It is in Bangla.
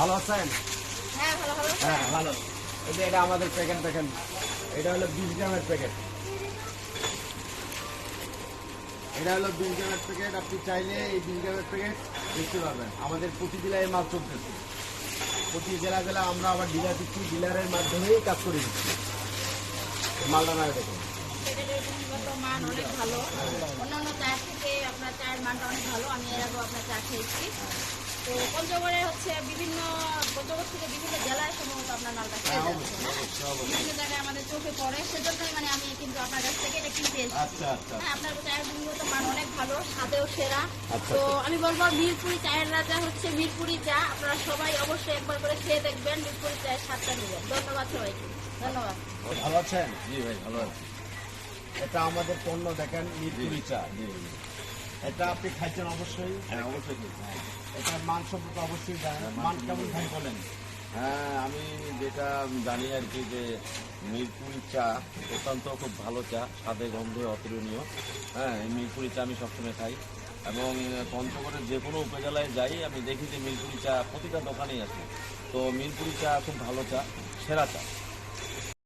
ভালো আছেন? হ্যাঁ ভালো ভালো। হ্যাঁ এই যে এটা আমাদের প্যাকেট দেখেন। এটা হলো বিশ গ্রামের প্যাকেট এটা হলো বিশ গ্রামের প্যাকেট আপনি চাইলে এই বিশ গ্রামের প্যাকেট দেখতে পারবেন। আমাদের প্রতি জেলায় মাল চলতেছে। প্রতি জেলা জেলা আমরা আবার ডিলার দিচ্ছি। ডিলারের মাধ্যমেই কাজ করে দিচ্ছি। এই মালটা দেখুন। মান ভালো। থেকে আপনার চায়ের মানটা অনেক ভালো আমি এর আগেও আপনার চা খেয়েছি। তো পঞ্চগড়ে হচ্ছে বিভিন্ন পঞ্চগড় থেকে বিভিন্ন জেলায় সম্ভবত আপনার মালটা খেয়ে হ্যাঁ, যাচ্ছে। বিভিন্ন জায়গায় আমাদের চোখে পড়ে সেজন্যই মানে আমি কিন্তু আপনার কাছ থেকে এটা কিনতে এসেছি। আচ্ছা আচ্ছা। হ্যাঁ আপনার চায়ের গুণগত মান অনেক ভালো স্বাদেও সেরা। আচ্ছা, তো আমি বলব মিরপুরি চায়ের রাজা হচ্ছে মিরপুরি চা আপনারা সবাই অবশ্যই একবার করে খেয়ে দেখবেন মিরপুরি চায়ের স্বাদটা নেবেন। ধন্যবাদ সবাইকে ধন্যবাদ। ভালো আছেন? জি ভাই ভালো আছি। এটা আমাদের পণ্য দেখেন মিরপুরি চা। জি। এটা আপনি খাইছেন অবশ্যই? হ্যাঁ অবশ্যই। হ্যাঁ। এটার মান সম্পর্কে অবশ্যই জানেন। মান কেমন খাই বলেন? হ্যাঁ আমি যেটা জানি আর কি যে মিরপুরি চা অত্যন্ত খুব ভালো চা স্বাদে গন্ধে অতুলনীয়। হ্যাঁ এই মিরপুরি চা আমি সবসময় খাই। এবং পঞ্চগড়ের যে কোনো উপজেলায় যাই আমি দেখি যে মিরপুরি চা প্রতিটা দোকানেই আছে। তো মিরপুরি চা খুব ভালো চা সেরা চা।